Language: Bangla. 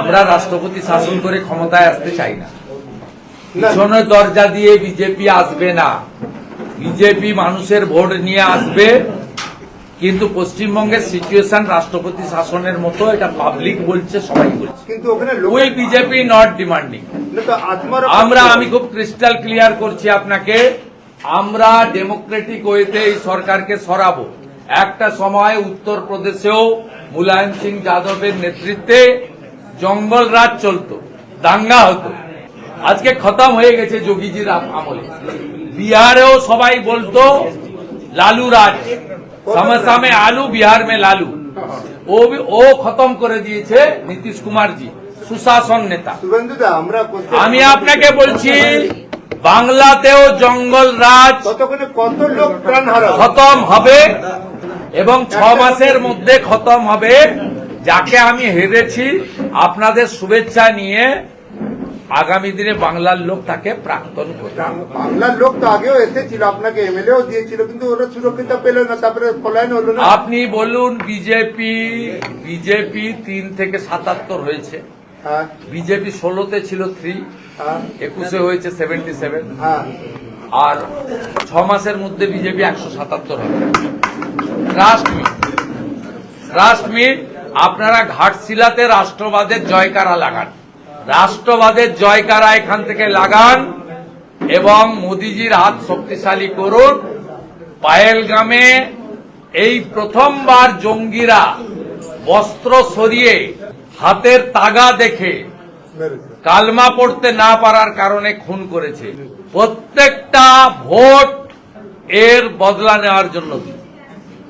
আমরা রাষ্ট্রপতি শাসন করে ক্ষমতায় আসতে চাই না। পিছনের দরজা দিয়ে বিজেপি আসবে না। বিজেপি মানুষের ভোট নিয়ে আসবে কিন্তু পশ্চিমবঙ্গের সিচুয়েশন রাষ্ট্রপতি শাসনের মতো এটা পাবলিক বলছে সবাই বলছে। কিন্তু ওখানে ওই বিজেপি নট ডিমান্ডিং আমরা আমি খুব ক্রিস্টাল ক্লিয়ার করছি আপনাকে আমরা ডেমোক্রেটিক ওয়েতে এই সরকারকে সরাবো। একটা সময় উত্তরপ্রদেশেও মুলায়ম সিং যাদবের নেতৃত্বে জঙ্গল রাজ চলতো দাঙ্গা হতো। আজকে খতম হয়ে গেছে যোগীজির আম- আমলে। বিহারেও সবাই বলতো লালু রাজ। সমস্যা মে আলু বিহার মে লালু। ও ও খতম করে দিয়েছে নীতিশ কুমার জি সুশাসন নেতা। আমি আপনাকে বলছি বাংলাতেও জঙ্গল রাজ কত লোক প্রাণ খতম হবে এবং ছ মাসের মধ্যে খতম হবে। যাকে আমি হেরেছি আপনাদের শুভেচ্ছা নিয়ে আগামী দিনে বাংলার লোক তাকে প্রাক্তন করবে। বাংলার লোক তো আগেও এসেছিল আপনাকে এমএলএও দিয়েছিল কিন্তু ওরা সুরক্ষিত পেল না তারপরে পলায়ন হলো না। আপনি বলুন বিজেপি বিজেপি তিন থেকে সাতাত্তর হয়েছে। হ্যাঁ। বিজেপি ষোলোতে ছিল থ্রি হ্যাঁ। একুশে হয়েছে সেভেন্টি সেভেন হ্যাঁ। আর ছ মাসের মধ্যে বিজেপি একশো সাতাত্তর হবে। ট্রাস্ট মি ট্রাস্ট মি আপনারা ঘাটশিলাতে রাষ্ট্রবাদের জয়কারা লাগান। রাষ্ট্রবাদের জয়কারা এখান থেকে লাগান এবং মোদিজির হাত শক্তিশালী করুন। পায়েলগামে এই প্রথমবার জঙ্গিরা বস্ত্র সরিয়ে হাতের তাগা দেখে কালমা পড়তে না পারার কারণে খুন করেছে। প্রত্যেকটা ভোট এর বদলা নেওয়ার জন্য